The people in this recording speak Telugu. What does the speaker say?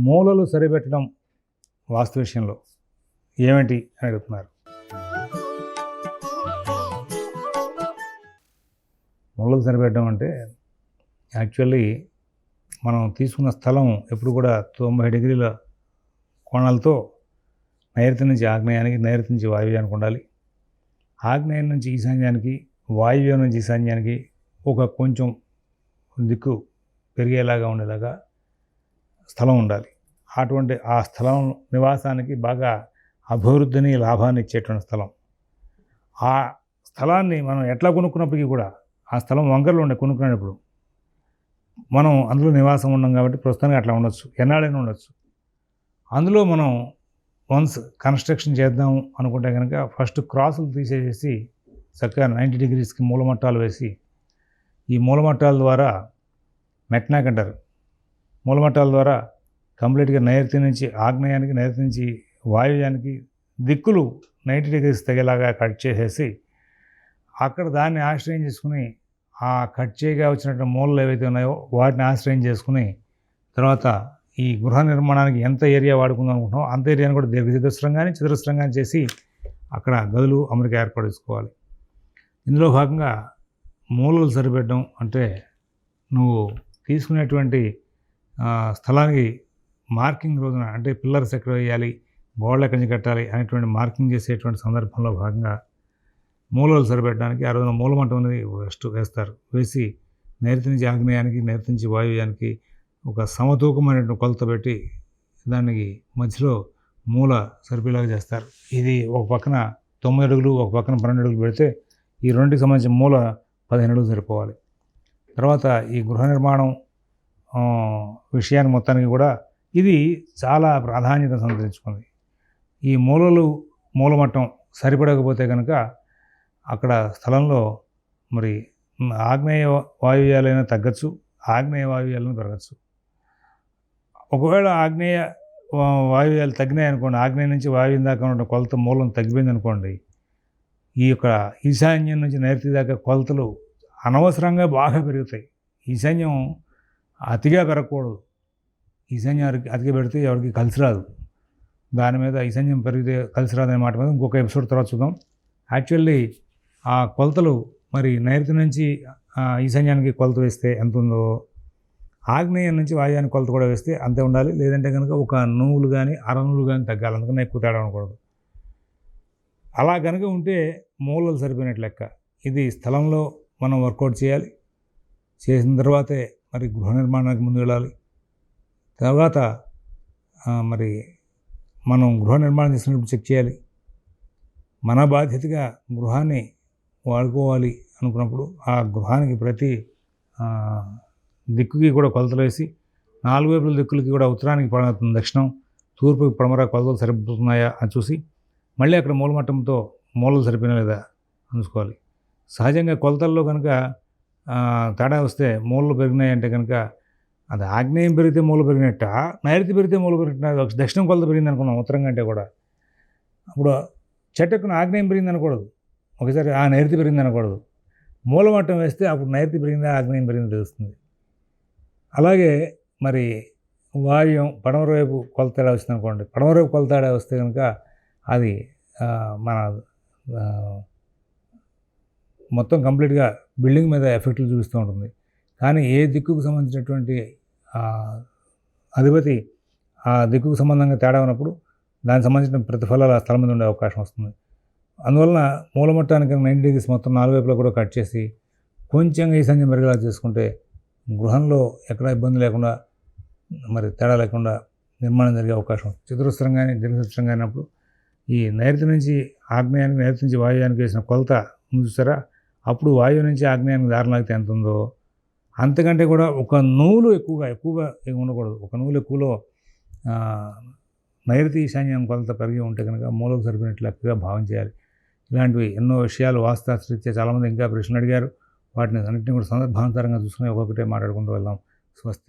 మూలలు సరిపెట్టడం వాస్తు విషయంలో ఏమిటి అని అడుగుతున్నారు. మూలలు సరిపెట్టడం అంటే యాక్చువల్లీ మనం తీసుకున్న స్థలం ఎప్పుడు కూడా తొంభై డిగ్రీల కోణాలతో నైరుతి నుంచి ఆగ్నేయానికి నైరుతి నుంచి వాయువ్యానికి ఉండాలి. ఆగ్నేయం నుంచి ఈశాన్యానికి వాయువ్యం నుంచి ఈశాన్యానికి ఒక కొంచెం దిక్కు పెరిగేలాగా ఉండేలాగా స్థలం ఉండాలి. అటువంటి ఆ స్థలం నివాసానికి బాగా అభివృద్ధిని లాభాన్ని ఇచ్చేటువంటి స్థలం. ఆ స్థలాన్ని మనం ఎట్లా కొనుక్కున్నప్పటికీ కూడా ఆ స్థలం వంకరలో ఉండే కొనుక్కునేటప్పుడు మనం అందులో నివాసం ఉన్నాం కాబట్టి ప్రస్తుతానికి అట్లా ఉండొచ్చు. ఎన్నాడైనా ఉండొచ్చు. అందులో మనం వన్స్ కన్స్ట్రక్షన్ చేద్దాం అనుకుంటే కనుక ఫస్ట్ క్రాసులు తీసేసి చక్కగా నైంటీ డిగ్రీస్కి మూలమట్టాలు వేసి ఈ మూలమట్టాల ద్వారా మెట్నాక్ అంటారు. మూలమఠాల ద్వారా కంప్లీట్గా నైరుతి నుంచి ఆగ్నేయానికి నైరుతి నుంచి వాయువ్యానికి దిక్కులు నైంటీ డిగ్రీస్ తగేలాగా కట్ చేసేసి అక్కడ దాన్ని ఆశ్రయం చేసుకుని ఆ కట్ చేయగా వచ్చినటువంటి మూలలు ఏవైతే ఉన్నాయో వాటిని ఆశ్రయం చేసుకుని తర్వాత ఈ గృహ నిర్మాణానికి ఎంత ఏరియా వాడుకుందాం అనుకుంటున్నామో అంత ఏరియాని కూడా దీర్ఘచతురస్రంగానే చతురస్రంగానే చేసి అక్కడ గదులు అమరిక ఏర్పాటు చేసుకోవాలి. ఇందులో భాగంగా మూలలు సరిపెట్టడం అంటే నువ్వు తీసుకునేటువంటి స్థలానికి మార్కింగ్ రోజున అంటే పిల్లర్స్ ఎక్కడ వేయాలి గోడలు ఎక్కడి నుంచి కట్టాలి అనేటువంటి మార్కింగ్ చేసేటువంటి సందర్భంలో భాగంగా మూలలు సరిపెట్టడానికి ఆ రోజున మూలమంటం అనేది ఫస్ట్ వేస్తారు. వేసి నైరుతి నుంచి ఆగ్నేయానికి నైరుతి నుంచి వాయువ్యానికి ఒక సమతూకమైనటువంటి కొలత పెట్టి దానికి మధ్యలో మూల సరిపోయేలాగా చేస్తారు. ఇది ఒక పక్కన తొమ్మిది అడుగులు ఒక పక్కన పన్నెండు అడుగులు పెడితే ఈ రెండుకి సంబంధించిన మూల పదిహేను అడుగులు సరిపోవాలి. తర్వాత ఈ గృహ నిర్మాణం విషయాన్ని మొత్తానికి కూడా ఇది చాలా ప్రాధాన్యత సంతరించుకుంది. ఈ మూలలు మూలమట్టం సరిపడకపోతే కనుక అక్కడ స్థలంలో మరి ఆగ్నేయ వాయువ్యాలైనా తగ్గచ్చు ఆగ్నేయ వాయువ్యాలను పెరగచ్చు. ఒకవేళ ఆగ్నేయ వా- వాయువ్యాలు తగ్గినాయి అనుకోండి ఆగ్నేయ నుంచి వాయువ్యం దాకా ఉన్న కొలత మూలం తగ్గిపోయింది అనుకోండి ఈ యొక్క ఈశాన్యం నుంచి నైరుతి దాకా కొలతలు అనవసరంగా బాగా పెరుగుతాయి. ఈశాన్యం అతిగా పెరగకూడదు. ఈశాన్యం అతిగా పెడితే ఎవరికి కలిసి రాదు. దాని మీద ఈశాన్యం పెరిగితే కలిసి రాదనే మాట మీద ఇంకొక ఎపిసోడ్ తర్వాత చూద్దాం. యాక్చువల్లీ ఆ కొలతలు మరి నైరుతి నుంచి ఈశాన్యానికి కొలత వేస్తే ఎంత ఉందో ఆగ్నేయం నుంచి వాయుయానికి కొలత కూడా వేస్తే అంతే ఉండాలి. లేదంటే కనుక ఒక నువ్వులు కానీ అర నువ్వులు కానీ తగ్గాలి. అందుకని ఎక్కువ తేడా ఉండకూడదు. అలా కనుక ఉంటే మూలలు సరిపోయినట్లు లెక్క. ఇది స్థలంలో మనం వర్కౌట్ చేయాలి. చేసిన తర్వాతే మరి గృహ నిర్మాణానికి ముందు వెళ్ళాలి. తర్వాత మరి మనం గృహ నిర్మాణం చేసినప్పుడు చెక్ చేయాలి. మన బాధ్యతగా గృహాన్ని వాడుకోవాలి అనుకున్నప్పుడు ఆ గృహానికి ప్రతి దిక్కుకి కూడా కొలతలు వేసి నాలుగు వైపుల దిక్కులకి కూడా ఉత్తరానికి పడ- దక్షిణం. తూర్పుకి పడమర కొలతలు సరిపోతున్నాయా అని చూసి మళ్ళీ అక్కడ మూలమట్టంతో మూలలు సరిపోయినా లేదా చూసుకోవాలి. సహజంగా కొలతల్లో కనుక తేడా వస్తే మూలలు పెరిగినాయి అంటే కనుక అది ఆగ్నేయం పెరిగితే మూల పెరిగినట్ట? నైరుతి పెరిగితే మూల పెరిగినట్టు? దక్షిణం కొలత పెరిగింది అనుకున్నాం ఉత్తరం కంటే కూడా. అప్పుడు చెట్టుకున్న ఆగ్నేయం పెరిగింది అనకూడదు. ఒకసారి ఆ నైరుతి పెరిగింది అనకూడదు. మూలమట్టం వేస్తే అప్పుడు నైరుతి పెరిగిందా ఆగ్నేయం పెరిగింది తెలుస్తుంది. అలాగే మరి వాయువ్యం పడమర వైపు కొలతేడా వచ్చింది అనుకోండి. పడమర వైపు కొలతేడా వస్తే కనుక అది మన మొత్తం కంప్లీట్గా బిల్డింగ్ మీద ఎఫెక్ట్లు చూపిస్తూ ఉంటుంది. కానీ ఏ దిక్కుకు సంబంధించినటువంటి అధిపతి ఆ దిక్కుకు సంబంధంగా తేడా ఉన్నప్పుడు దానికి సంబంధించిన ప్రతిఫలాలు ఆ స్థలం మీద ఉండే అవకాశం వస్తుంది. అందువలన మూలమట్టానికి నైంటీ డిగ్రీస్ మొత్తం నాలుగు వైపులా కూడా కట్ చేసి కొంచెం ఈశాన్యం మెరుగులా చేసుకుంటే గృహంలో ఎక్కడ ఇబ్బంది లేకుండా మరి తేడా లేకుండా నిర్మాణం జరిగే అవకాశం ఉంది. చతురస్రంగానే దీర్ఘచతురంగా అయినప్పుడు ఈ నైరుతి నుంచి ఆగ్నేయానికి నైరుతి నుంచి వాయుయానికి వేసిన కొలత ముందు చూసారా? అప్పుడు వాయువు నుంచి ఆగ్నేయానికి దారి ఎంత ఉందో అంతకంటే కూడా ఒక నూలు ఎక్కువగా ఎక్కువగా ఉండకూడదు. ఒక నూలు ఎక్కువలో నైరుతి ఈశాన్యం కొలత పెరిగి ఉంటే కనుక మూలకు సరిపోయినట్లు లెక్కగా భావం చేయాలి. ఇలాంటివి ఎన్నో విషయాలు వాస్తాశ్రీత్యా చాలామంది ఇంకా ప్రశ్నలు అడిగారు. వాటిని అన్నింటినీ కూడా సందర్భాంతరంగా చూసుకుని ఒక్కొక్కటే మాట్లాడుకుంటూ వెళ్దాం. స్వస్తి.